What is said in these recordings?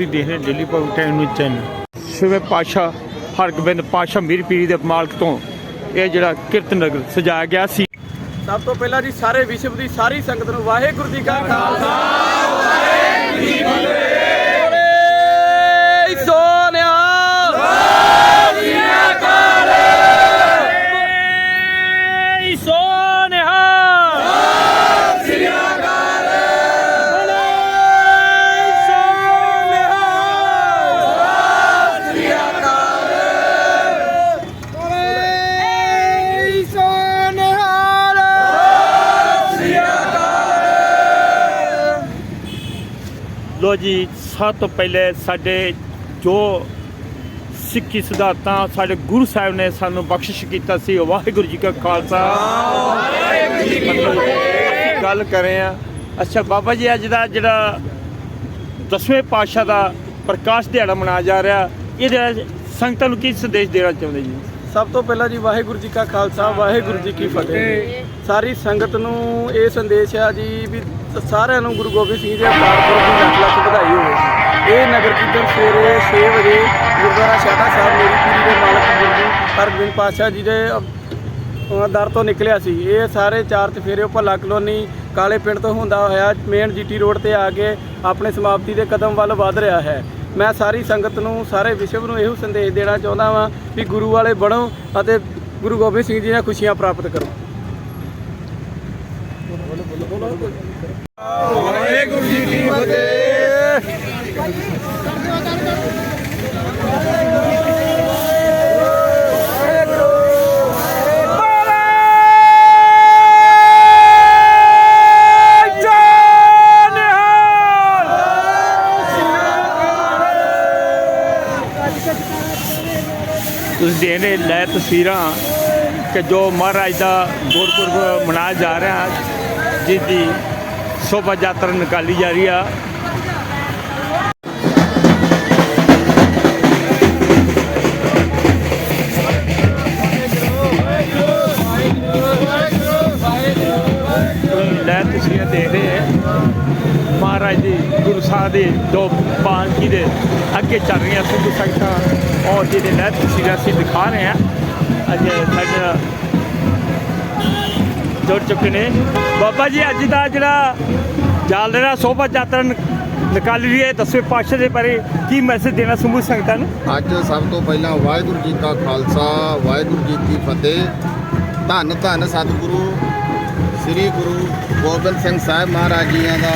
ਤੁਸੀਂ ਦੇਖ ਰਹੇ daily public time news channel ਛੇਵੇਂ ਪਾਸ਼ਾ ਹਰਗੋਬਿੰਦ ਪਾਸ਼ਾ ਮੀਰ ਪੀਰੀ ਦੇ ਮਾਲਕ ਤੋਂ ਇਹ ਜਿਹੜਾ ਕੀਰਤਨ ਨਗਰ ਸਜਾਇਆ ਗਿਆ ਸੀ। ਸਭ ਤੋਂ ਪਹਿਲਾਂ ਜੀ ਸਾਰੇ ਵਿਸ਼ਵ ਦੀ ਸਾਰੀ ਸੰਗਤ ਨੂੰ ਵਾਹਿਗੁਰੂ ਜੀ ਕਾ ਖਾਲਸਾ। ਵਾਹਿਗੁਰੂ ਜੀ ਕੀ ਫਤਿਹ। ਸੋਨਿਆ। ਲੋ ਜੀ ਸਭ ਤੋਂ ਪਹਿਲੇ ਸਾਡੇ ਜੋ ਸਿੱਖੀ ਸਿਧਾਂਤਾਂ ਸਾਡੇ ਗੁਰੂ ਸਾਹਿਬ ਨੇ ਸਾਨੂੰ ਬਖਸ਼ਿਸ਼ ਕੀਤਾ ਸੀ ਵਾਹਿਗੁਰੂ ਜੀ ਕਾ ਖਾਲਸਾ। ਵਾਹਿਗੁਰੂ ਜੀ ਕੀ ਫਤਿਹ ਗੱਲ ਕਰੇ ਆ ਅੱਛਾ ਬਾਬਾ ਜੀ ਅੱਜ ਦਾ ਜਿਹੜਾ ਦਸਵੇਂ ਪਾਤਸ਼ਾਹ ਦਾ ਪ੍ਰਕਾਸ਼ ਦਿਹਾੜਾ ਮਨਾਇਆ ਜਾ ਰਿਹਾ ਇਹਦੇ ਸੰਗਤਾਂ ਨੂੰ ਕੀ ਸੰਦੇਸ਼ ਦੇਣਾ ਚਾਹੁੰਦੇ ਜੀ? ਸਭ ਤੋਂ ਪਹਿਲਾਂ ਜੀ ਵਾਹਿਗੁਰੂ ਜੀ ਕਾ ਖਾਲਸਾ ਵਾਹਿਗੁਰੂ ਜੀ ਕੀ ਫਤਿਹ। ਸਾਰੀ ਸੰਗਤ ਨੂੰ ਇਹ ਸੰਦੇਸ਼ ਆ ਜੀ ਵੀ ਸਾਰਿਆਂ ਨੂੰ ਗੁਰੂ ਗੋਬਿੰਦ ਸਿੰਘ ਜੀ ਦੇ ਅਵਤਾਰ ਦੀ ਲੱਖ ਲੱਖ ਵਧਾਈ ਹੋਵੇ। ਇਹ ਨਗਰ ਕੀਰਤਨ ਸਵੇਰੇ 6 ਵਜੇ ਗੁਰਦੁਆਰਾ ਸ਼ਾਹਟਾ ਸਾਹਿਬ ਮੇਰੀ ਪੀਰੀ ਦੇ ਮਾਲਕ ਗੁਰੂ ਹਰਗੋਬਿੰਦ ਪਾਤਸ਼ਾਹ ਜੀ ਦੇ ਦਰ ਤੋਂ ਨਿਕਲਿਆ ਸੀ। ਇਹ ਸਾਰੇ ਚਾਰ ਚਫੇਰੇ ਭੱਲਾ ਕਲੋਨੀ ਕਾਲੇ ਪਿੰਡ ਤੋਂ ਹੁੰਦਾ ਹੋਇਆ ਮੇਨ ਜੀਟੀ ਰੋਡ ਤੇ ਆ ਕੇ ਆਪਣੇ ਸਮਾਪਤੀ ਦੇ ਕਦਮ ਵੱਲ ਵਧ ਰਿਹਾ ਹੈ। ਮੈਂ ਸਾਰੀ ਸੰਗਤ ਨੂੰ, ਸਾਰੇ ਵਿਸ਼ਵ ਨੂੰ ਇਹੋ ਸੰਦੇਸ਼ ਦੇਣਾ ਚਾਹੁੰਦਾ ਵਾਂ ਵੀ ਗੁਰੂ ਵਾਲੇ ਬਣੋ ਅਤੇ ਗੁਰੂ ਗੋਬਿੰਦ ਸਿੰਘ ਜੀ ਦੀਆਂ ਖੁਸ਼ੀਆਂ ਪ੍ਰਾਪਤ ਕਰੋ। ਵਾਹਿਗੁਰੂ ਜੀ ਕੀ ਫਤਿਹ। ਤੁਸੀਂ ਦੇਖ ਰਹੇ ਲੈ ਤਸਵੀਰਾਂ ਕਿ ਜੋ ਮਹਾਰਾਜ ਦਾ ਗੁਰਪੁਰਬ ਮਨਾਇਆ ਜਾ ਰਿਹਾ ਜਿਸ ਦੀ ਸ਼ੋਭਾ ਯਾਤਰਾ ਨਿਕਾਲੀ ਜਾ ਰਹੀ ਆ। ਤੁਸੀਂ ਲੈ ਤਸਵੀਰਾਂ ਦੇਖ ਰਹੇ ਹੈ। ਮਹਾਰਾਜ ਦੀ ਗੁਰੂ ਸਾਹਿਬ ਦੇ ਦੋ ਪਾਲਕੀ ਦੇ ਅੱਗੇ ਚੱਲ ਰਹੀਆਂ ਸਿੱਧੂ ਸੰਗਤਾਂ, ਔਰ ਜਿਹਦੇ ਲੈ ਤਸਵੀਰਾਂ ਅਸੀਂ ਦਿਖਾ ਰਹੇ ਹਾਂ ਅੱਜ ਸਾਡਾ ਜੁੜ ਚੁੱਕੇ ਨੇ। ਬਾਬਾ ਜੀ, ਅੱਜ ਦਾ ਜਿਹੜਾ ਚੱਲ ਰਿਹਾ, ਸੋਭਾ ਯਾਤਰਾ ਨਿਕਾਲੀ ਰਹੀ ਹੈ ਦਸਵੇਂ ਪਾਤਸ਼ਾਹ ਦੇ ਬਾਰੇ ਕੀ ਮੈਸੇਜ ਦੇਣਾ ਸਮੂਹ ਸੰਗਤਾਂ ਨੂੰ? ਅੱਜ ਸਭ ਤੋਂ ਪਹਿਲਾਂ ਵਾਹਿਗੁਰੂ ਜੀ ਕਾ ਖਾਲਸਾ, ਵਾਹਿਗੁਰੂ ਜੀ ਕੀ ਫਤਿਹ। ਧੰਨ ਧੰਨ ਸਤਿਗੁਰੂ, ਸ੍ਰੀ ਗੁਰੂ ਗੋਬਿੰਦ ਸਿੰਘ ਸਾਹਿਬ ਮਹਾਰਾਜ ਜੀਆਂ ਦਾ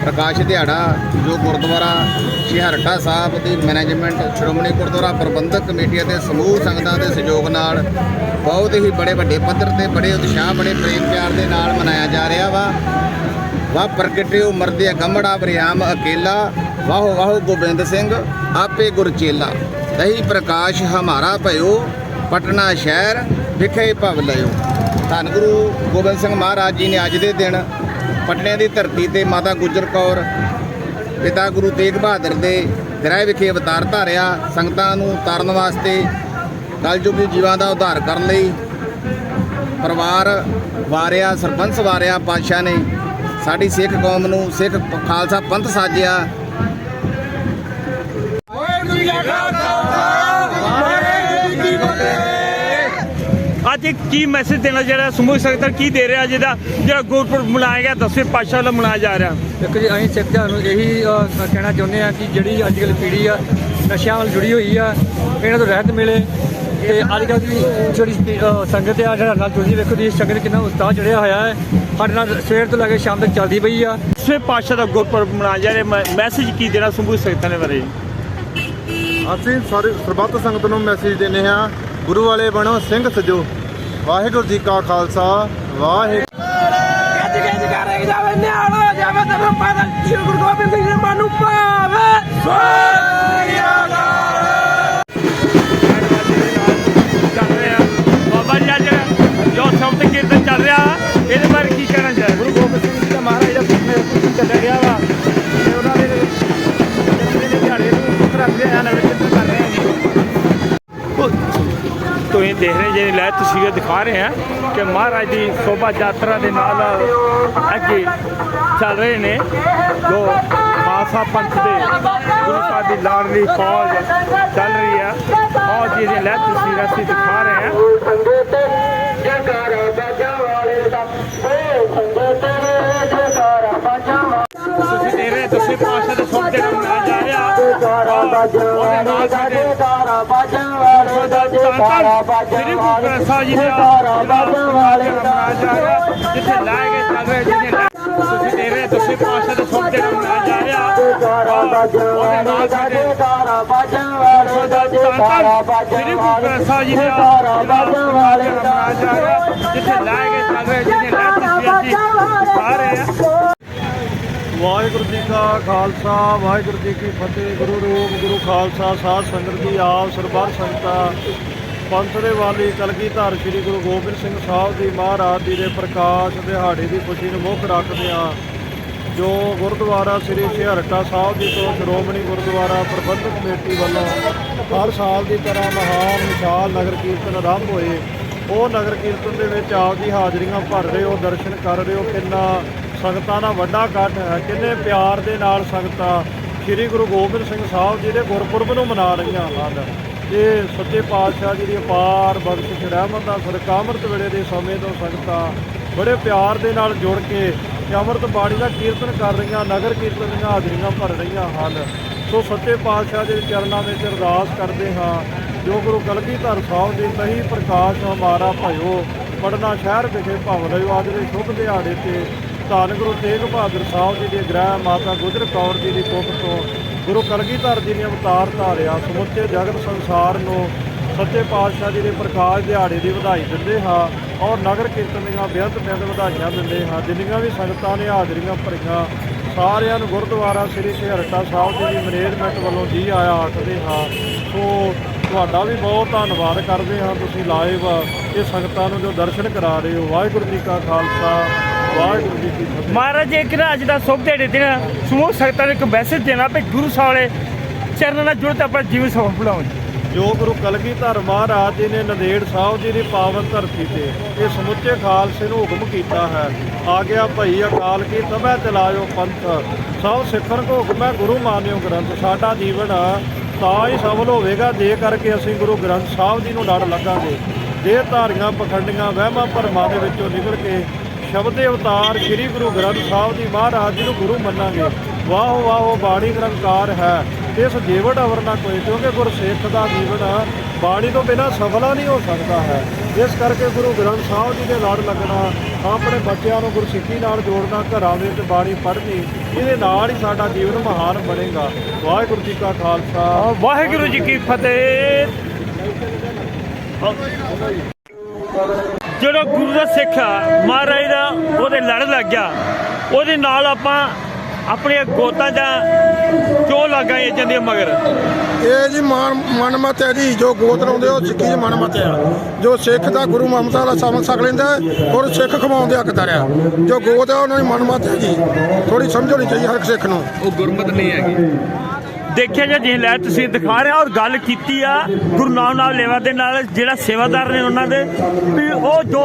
ਪ੍ਰਕਾਸ਼ ਦਿਹਾੜਾ, ਜੋ ਗੁਰਦੁਆਰਾ ਸ਼ਿਹਰਟਾ ਸਾਹਿਬ ਦੀ ਮੈਨੇਜਮੈਂਟ ਸ਼੍ਰੋਮਣੀ ਗੁਰਦੁਆਰਾ ਪ੍ਰਬੰਧਕ ਕਮੇਟੀ ਅਤੇ ਸਮੂਹ ਸੰਗਤਾਂ ਦੇ ਸਹਿਯੋਗ ਨਾਲ ਬਹੁਤ ਹੀ ਬੜੇ ਵੱਡੇ ਪੱਧਰ ਤੇ ਬੜੇ ਉਤਸ਼ਾਹ, ਬੜੇ ਪ੍ਰੇਮ ਪਿਆਰ ਦੇ ਨਾਲ ਮਨਾਇਆ ਜਾ ਰਿਹਾ ਵਾ। ਵਾਹ ਪ੍ਰਗਟਿਓ ਮਰਦੇ ਗੰਮੜਾ ਬਰਿਆਮ ਅਕੇਲਾ। ਵਾਹੋ ਵਾਹੋ, ਗੋਬਿੰਦ ਸਿੰਘ, ਆਪੇ ਗੁਰਚੇਲਾ ਦਹੀ ਪ੍ਰਕਾਸ਼ ਹਮਾਰਾ ਭਇਓ, ਪਟਨਾ ਸ਼ਹਿਰ ਵਿਖੇ ਭਵ ਲਿਓ ਧੰਨ ਗੁਰੂ ਗੋਬਿੰਦ ਸਿੰਘ ਮਹਾਰਾਜ ਜੀ ਨੇ ਅੱਜ ਦੇ ਦਿਨ ਪਟਨੇ ਦੀ ਧਰਤੀ ਤੇ ਮਾਤਾ ਗੁਜਰ ਕੌਰ, ਪਿਤਾ ਗੁਰੂ ਤੇਗ ਬਹਾਦਰ ਦੇ ਗ੍ਰਹਿ ਵਿਖੇ ਅਵਤਾਰ ਧਾਰਿਆ, ਸੰਗਤਾਂ ਨੂੰ ਤਾਰਨ ਵਾਸਤੇ ਕਲਯੁਗੀ ਜੀਵਾਂ ਦਾ ਉਧਾਰ ਕਰਨ ਲਈ ਪਰਿਵਾਰ ਵਾਰਿਆ, ਸਰਪੰਚ ਵਾਰਿਆ, ਪਾਤਸ਼ਾਹ ਨੇ ਸਾਡੀ ਸਿੱਖ ਕੌਮ ਨੂੰ, ਸਿੱਖ ਖਾਲਸਾ ਪੰਥ ਸਾਜਿਆ। ਅੱਜ ਇੱਕ ਕੀ ਮੈਸੇਜ ਦੇਣਾ ਜਿਹੜਾ ਸਮੂਹ ਸੰਗਤਾਂ ਨੂੰ ਕੀ ਦੇ ਰਿਹਾ ਜਿਹਦਾ ਜਿਹੜਾ ਗੁਰਪੁਰਬ ਮਨਾਇਆ ਗਿਆ ਦਸਵੇਂ ਪਾਤਸ਼ਾਹ ਵੱਲੋਂ ਮਨਾਇਆ ਜਾ ਰਿਹਾ? ਦੇਖੋ ਜੀ ਅਸੀਂ ਸਿੱਖਾਂ ਨੂੰ ਇਹੀ ਕਹਿਣਾ ਚਾਹੁੰਦੇ ਆ ਕਿ ਜਿਹੜੀ ਅੱਜ ਕੱਲ੍ਹ ਪੀੜ੍ਹੀ ਆ ਨਸ਼ਿਆਂ ਨਾਲ ਜੁੜੀ ਹੋਈ ਆ ਇਹਨਾਂ ਤੋਂ ਰਹਿਤ ਮਿਲੇ। ਤੇ ਅੱਜ ਕੱਲ੍ਹ ਦੀ ਜਿਹੜੀ ਸੰਗਤ ਆ ਜਿਹੜਾ ਨਾਲ ਜੁੜੀ ਵੇਖੋ ਦੀ ਸੰਗਤ ਕਿੰਨਾ ਉਤਸ਼ਾਹ ਚੜਿਆ ਹੋਇਆ ਹੈ। ਸਾਡੇ ਨਾਲ ਸਵੇਰ ਤੋਂ ਲੈ ਕੇ ਸ਼ਾਮ ਤੱਕ ਚੱਲਦੀ ਪਈ ਆ। ਦਸਵੇਂ ਪਾਤਸ਼ਾਹ ਦਾ ਗੁਰਪੁਰਬ ਮਨਾਇਆ ਜਾ ਰਿਹਾ ਮੈਸੇਜ ਕੀ ਦੇਣਾ ਸਮੂਹ ਸੰਗਤਾਂ ਦੇ ਬਾਰੇ? ਅਸੀਂ ਸਾਰੇ ਸਰਬੱਤ ਸੰਗਤ ਨੂੰ ਮੈਸੇਜ ਦਿੰਦੇ ਹਾਂ ਗੁਰੂ ਵਾਲੇ ਬਣੋ ਸਿੰਘ ਸਜੋ। ਵਾਹਿਗੁਰੂ ਜੀ ਕਾ ਖਾਲਸਾ ਵਾਹਿਗੁਰੂ ਗੱਜ ਗੱਜ ਕਰੇ ਜਾਵੇ ਨਿਆਣਾ ਜਾਵੇ ਤੈਨੂੰ ਪਤਾ ਜੀ ਗੁਰੂ ਗੋਬਿੰਦ ਸਿੰਘ ਜੀ ਮਾਨੂੰ ਪਾਵੇ ਚੱਲ ਰਿਹਾ ਬਾਬਾ ਜੀ ਅੱਜ ਜੋ ਸ਼ਬਦ ਕੀਰਤਨ ਚੱਲ ਰਿਹਾ ਇਹਦੇ ਬਾਰੇ ਕੀ ਕਹਿਣਾ ਚਾਹੁੰਦੇ ਗੁਰੂ ਗੋਬਿੰਦ ਸਿੰਘ ਜੀ ਦਾ ਮਹਾਰਾਜ ਦਾ ਚੱਲਿਆ ਗਿਆ ਵਾ ਤੇ ਉਹਨਾਂ ਦੇ ਨੂੰ ਰੱਖਦੇ ਆ ਨਵੇਂ ਦੇਖ ਰਹੇ ਜਿਹੜੇ ਲੈ ਤਸਵੀਰਾਂ ਦਿਖਾ ਰਹੇ ਆ ਕਿ ਮਹਾਰਾਜ ਦੀ ਸ਼ੋਭਾ ਯਾਤਰਾ ਦੇ ਨਾਲ ਅੱਗੇ ਚੱਲ ਰਹੇ ਨੇ ਜੋ ਖਾਲਸਾ ਪੰਥ ਦੇ ਗੁਰੂ ਸਾਹਿਬ ਦੀ ਲਾਡਲੀ ਫੌਜ ਚੱਲ ਰਹੀ ਹੈ। ਫੌਜ ਦੇ ਲੈ ਤਸਵੀਰਾਂ ਅਸੀਂ ਦਿਖਾ ਰਹੇ ਹਾਂ। ਤੁਸੀਂ ਦੇ ਰਹੇ ਦਸਵੇਂ ਪਾਤਸ਼ਾਹ ਦੇ ਮਨਾਇਆ ਜਾ ਰਿਹਾ। ਉਹਦੇ ਨਾਲ ਸਾਡੇ ਸ੍ਰੀ ਗੁਰੂ ਗ੍ਰੰਥ ਸਾਹਿਬ ਜੀ ਦਾ ਮਨਾਇਆ ਜਾ ਜਿੱਥੇ ਲਾਏ ਗਏ ਚੱਲ ਰਹੇ ਜਿਹਨੇ ਤੁਸੀਂ ਦੇ ਰਹੇ ਦਸਵੇਂ ਦੇ ਸ਼ੁਭ ਦਿਨ ਮਨਾਇਆ ਜਾ ਰਿਹਾ ਉਹਦੇ ਨਾਲ ਸਾਡੇ ਸ੍ਰੀ ਗੁਰੂ ਗ੍ਰੰਥ ਸਾਹਿਬ ਜੀ ਦਾ ਮਨਾਇਆ ਜਾ ਜਿੱਥੇ ਲਾਏ ਗਏ ਚੱਲ ਰਹੇ ਜਿਹਨੇ ਲੈ ਤਸਵੀਰਾਂ ਅਸੀਂ ਦਿਖਾ ਰਹੇ ਹਾਂ ਵਾਹਿਗੁਰੂ ਜੀ ਕਾ ਖਾਲਸਾ, ਵਾਹਿਗੁਰੂ ਜੀ ਕੀ ਫਤਿਹ, ਗੁਰੂ ਰੂਪ, ਗੁਰੂ ਖਾਲਸਾ, ਸਾਧ ਸੰਗਤ ਜੀ ਆਪ ਸਰਬੱਤ ਸੰਗਤਾਂ। ਪੰਥ ਦੇ ਵਾਲੀ ਕਲਗੀਧਰ ਸ੍ਰੀ ਗੁਰੂ ਗੋਬਿੰਦ ਸਿੰਘ ਸਾਹਿਬ ਦੀ ਮਹਾਰਾਜ ਜੀ ਦੇ ਪ੍ਰਕਾਸ਼ ਦਿਹਾੜੇ ਦੀ ਖੁਸ਼ੀ ਨੂੰ ਮੁੱਖ ਰੱਖਦਿਆਂ ਜੋ ਗੁਰਦੁਆਰਾ ਸ੍ਰੀ ਸਿਹਰਟਾ ਸਾਹਿਬ ਜੀ ਤੋਂ ਸ਼੍ਰੋਮਣੀ ਗੁਰਦੁਆਰਾ ਪ੍ਰਬੰਧਕ ਕਮੇਟੀ ਵੱਲੋਂ ਹਰ ਸਾਲ ਦੀ ਤਰ੍ਹਾਂ ਮਹਾਨ ਵਿਸ਼ਾਲ ਨਗਰ ਕੀਰਤਨ ਆਰੰਭ ਹੋਏ। ਉਹ ਨਗਰ ਕੀਰਤਨ ਦੇ ਵਿੱਚ ਆਪ ਦੀ ਹਾਜ਼ਰੀਆਂ ਭਰ ਰਹੇ ਹੋ, ਦਰਸ਼ਨ ਕਰ ਰਹੇ ਹੋ। ਕਿੰਨਾ ਸੰਗਤਾਂ ਦਾ ਵੱਡਾ ਇਕੱਠ ਹੈ, ਕਿੰਨੇ ਪਿਆਰ ਦੇ ਨਾਲ ਸੰਗਤਾਂ ਸ੍ਰੀ ਗੁਰੂ ਗੋਬਿੰਦ ਸਿੰਘ ਸਾਹਿਬ ਜੀ ਦੇ ਗੁਰਪੁਰਬ ਨੂੰ ਮਨਾ ਰਹੀਆਂ ਹਨ। ਇਹ ਸੱਚੇ ਪਾਤਸ਼ਾਹ ਜੀ ਦੀ ਅਪਾਰ ਬਖਸ਼ਿਸ਼, ਰਹਿਮਤ ਦਾ ਸਦਕਾ, ਅੰਮ੍ਰਿਤ ਵੇਲੇ ਦੇ ਸਮੇਂ ਤੋਂ ਸੰਗਤਾਂ ਬੜੇ ਪਿਆਰ ਦੇ ਨਾਲ ਜੁੜ ਕੇ ਤੇ ਅੰਮ੍ਰਿਤ ਬਾਣੀ ਦਾ ਕੀਰਤਨ ਕਰ ਰਹੀਆਂ, ਨਗਰ ਕੀਰਤਨ ਦੀਆਂ ਹਾਜ਼ਰੀਆਂ ਭਰ ਰਹੀਆਂ ਹਨ। ਸੋ ਸੱਚੇ ਪਾਤਸ਼ਾਹ ਦੇ ਚਰਨਾਂ ਵਿੱਚ ਅਰਦਾਸ ਕਰਦੇ ਹਾਂ, ਜੋ ਗੁਰੂ ਕਲਗੀਧਰ ਸਾਹਿਬ ਦੇ ਸਹੀ ਪ੍ਰਕਾਸ਼ ਹਮਾਰਾ ਭਇਓ, ਪੜਨਾ ਸ਼ਹਿਰ ਵਿਖੇ ਭਵਨ ਲਿਓ ਅੱਜ ਦੇ ਸ਼ੁਭ ਦਿਹਾੜੇ ਤੇ ਧੰਨ ਗੁਰੂ ਤੇਗ ਬਹਾਦਰ ਸਾਹਿਬ ਜੀ ਦੇ ਗ੍ਰਹਿ ਮਾਤਾ ਗੁਜਰ ਕੌਰ ਜੀ ਦੀ ਕੁੱਖ ਤੋਂ ਗੁਰੂ ਕਲਗੀਧਰ ਜੀ ਨੇ ਅਵਤਾਰ ਧਾਰਿਆ, ਸਮੁੱਚੇ ਜਗਤ ਸੰਸਾਰ ਨੂੰ ਸੱਚੇ ਪਾਤਸ਼ਾਹ ਜੀ ਦੇ ਪ੍ਰਕਾਸ਼ ਦਿਹਾੜੇ ਦੀ ਵਧਾਈ ਦਿੰਦੇ ਹਾਂ ਔਰ ਨਗਰ ਕੀਰਤਨ ਦੀਆਂ ਬੇਅੰਤ ਬੇਅੰਤ ਵਧਾਈਆਂ ਦਿੰਦੇ ਹਾਂ। ਜਿੰਨੀਆਂ ਵੀ ਸੰਗਤਾਂ ਨੇ ਹਾਜ਼ਰੀਆਂ ਭਰੀਆਂ, ਸਾਰਿਆਂ ਨੂੰ ਗੁਰਦੁਆਰਾ ਸ੍ਰੀ ਸਿਹਰਟਾ ਸਾਹਿਬ ਜੀ ਦੀ ਮੈਨੇਜਮੈਂਟ ਵੱਲੋਂ ਜੀ ਆਇਆ ਆਖਦੇ ਹਾਂ। ਸੋ ਤੁਹਾਡਾ ਵੀ ਬਹੁਤ ਧੰਨਵਾਦ ਕਰਦੇ ਹਾਂ ਤੁਸੀਂ ਲਾਈਵ ਇਹ ਸੰਗਤਾਂ ਨੂੰ ਜੋ ਦਰਸ਼ਨ ਕਰਾ ਰਹੇ ਹੋ। ਵਾਹਿਗੁਰੂ ਜੀ ਕਾ ਖਾਲਸਾ। ਵਾਹਿਗੁਰੂ ਜੀ ਮਹਾਰਾਜ ਇੱਕ ਨਾ ਅੱਜ ਦਾ ਸੁਭ ਦਿਹਾੜੇ ਦਿਨ ਸਮੂਹ ਸੰਗਤਾਂ ਨੂੰ ਇੱਕ ਮੈਸੇਜ ਦੇਣਾ ਵੀ ਗੁਰੂ ਸਾਹਿਬ ਵਾਲੇ ਚਰਨਾਂ ਨਾਲ ਜੁੜ ਕੇ ਆਪਣਾ ਜੀਵਨ ਸਫਲ ਬਣਾਉਣ ਜੋ। ਗੁਰੂ ਕਲਗੀਧਰ ਮਹਾਰਾਜ ਜੀ ਨੇ ਨੰਦੇੜ ਸਾਹਿਬ ਜੀ ਦੀ ਪਾਵਨ ਧਰਤੀ ਤੇ ਇਹ ਸਮੁੱਚੇ ਖਾਲਸੇ ਨੂੰ ਹੁਕਮ ਕੀਤਾ ਹੈ, ਆ ਗਿਆ ਭਈ ਅਕਾਲ ਕੀ ਤਬੈ ਚਲਾਇਓ ਪੰਥ। ਸਭ ਸਿੱਖਣ ਕੋ ਹੁਕਮ ਹੈ, ਗੁਰੂ ਮਾਨਿਓ ਗ੍ਰੰਥ। ਸਾਡਾ ਜੀਵਨ ਤਾਂ ਹੀ ਸਫਲ ਹੋਵੇਗਾ ਜੇ ਕਰਕੇ ਅਸੀਂ ਗੁਰੂ ਗ੍ਰੰਥ ਸਾਹਿਬ ਜੀ ਨੂੰ ਲੜ ਲੱਗਾਂਗੇ। ਜੇ ਧਾਰੀਆਂ ਪਖੰਡੀਆਂ ਵਹਿਮਾਂ ਭਰਮਾਂ ਦੇ ਵਿੱਚੋਂ ਨਿਕਲ ਕੇ ਸ਼ਬਦ ਦੇ ਅਵਤਾਰ ਸ੍ਰੀ ਗੁਰੂ ਗ੍ਰੰਥ ਸਾਹਿਬ ਜੀ ਮਹਾਰਾਜ ਜੀ ਨੂੰ ਗੁਰੂ ਮੰਨਾਂਗੇ। ਵਾਹ ਵਾਹ ਬਾਣੀ ਨਿਰੰਕਾਰ ਹੈ। ਇਸ ਜੀਵਨ ਅਵਰ ਨਾ ਕੋਈ, ਕਿਉਂਕਿ ਗੁਰਸਿੱਖ ਦਾ ਜੀਵਨ ਬਾਣੀ ਤੋਂ ਬਿਨਾਂ ਸਫਲਾ ਨਹੀਂ ਹੋ ਸਕਦਾ ਹੈ। ਇਸ ਕਰਕੇ ਗੁਰੂ ਗ੍ਰੰਥ ਸਾਹਿਬ ਜੀ ਦੇ ਲੜ ਲੱਗਣਾ, ਆਪਣੇ ਬੱਚਿਆਂ ਨੂੰ ਗੁਰਸਿੱਖੀ ਨਾਲ ਜੋੜਨਾ, ਘਰਾਂ ਵਿੱਚ ਬਾਣੀ ਪੜ੍ਹਨੀ, ਇਹਦੇ ਨਾਲ ਹੀ ਸਾਡਾ ਜੀਵਨ ਮਹਾਨ ਬਣੇਗਾ। ਵਾਹਿਗੁਰੂ ਜੀ ਕਾ ਖਾਲਸਾ। ਵਾਹਿਗੁਰੂ ਜੀ ਕੀ ਫਤਿਹ। ਜਿਹੜਾ ਗੁਰੂ ਦਾ ਸਿੱਖ ਆ ਮਹਾਰਾਜ ਦਾ ਉਹਦੇ ਲੜ ਲੱਗ ਗਿਆ। ਉਹਦੇ ਨਾਲ ਆਪਾਂ ਆਪਣੀਆਂ ਗੋਤਾਂ ਜਾਂ ਕਿਉਂ ਲੱਗਾ ਜਾਂਦੀਆਂ ਮਗਰ। ਇਹ ਜੀ ਮਨ ਮਨਮਤ ਹੈ ਜੀ ਜੋ ਗੋਤ ਲਾਉਂਦੇ ਉਹ ਸਿੱਖੀ ਦੀ ਮਨਮਤ ਹੈ। ਜੋ ਸਿੱਖ ਦਾ ਗੁਰੂ ਮਮਤਾ ਦਾ ਸਮਝ ਸਕ ਲੈਂਦਾ ਔਰ ਸਿੱਖ ਖਵਾਉਣ ਦੇ ਹੱਕਦਾਰ ਆ ਜੋ ਗੋਤ ਹੈ ਉਹਨਾਂ ਦੀ ਮਨਮਤ ਹੈ ਜੀ। ਥੋੜੀ ਸਮਝ ਹੋਣੀ ਚਾਹੀਦੀ ਹਰ ਇੱਕ ਸਿੱਖ ਨੂੰ। ਦੇਖਿਆ ਜਾਂ ਜੇ ਲੈ ਤੁਸੀਂ ਦਿਖਾ ਰਹੇ ਔਰ ਗੱਲ ਕੀਤੀ ਆ ਗੁਰੂ ਨਾਨਕ ਲੇਵਾ ਦੇ ਨਾਲ, ਜਿਹੜਾ ਸੇਵਾਦਾਰ ਨੇ ਉਹਨਾਂ ਦੇ, ਵੀ ਉਹ ਜੋ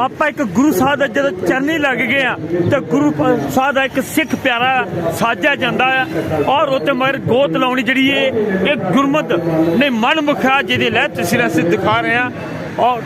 ਆਪਾਂ ਇੱਕ ਗੁਰੂ ਸਾਹਿਬ ਦਾ ਜਦੋਂ ਚਰਨੀ ਲੱਗ ਗਏ ਆ, ਤੇ ਗੁਰੂ ਸਾਹਿਬ ਦਾ ਇੱਕ ਸਿੱਖ ਪਿਆਰਾ ਸਾਜਿਆ ਜਾਂਦਾ ਆ ਔਰ ਉੱਤੇ ਮਗਰ ਗੋਤ ਲਾਉਣੀ ਜਿਹੜੀ ਏ, ਇਹ ਗੁਰਮਤ ਨੇ ਮਨ ਮੁਖਾ ਜਿਹਦੇ ਲੈ ਤੁਸੀਂ ਅਸੀਂ ਦਿਖਾ ਰਹੇ ਆ ਔਰ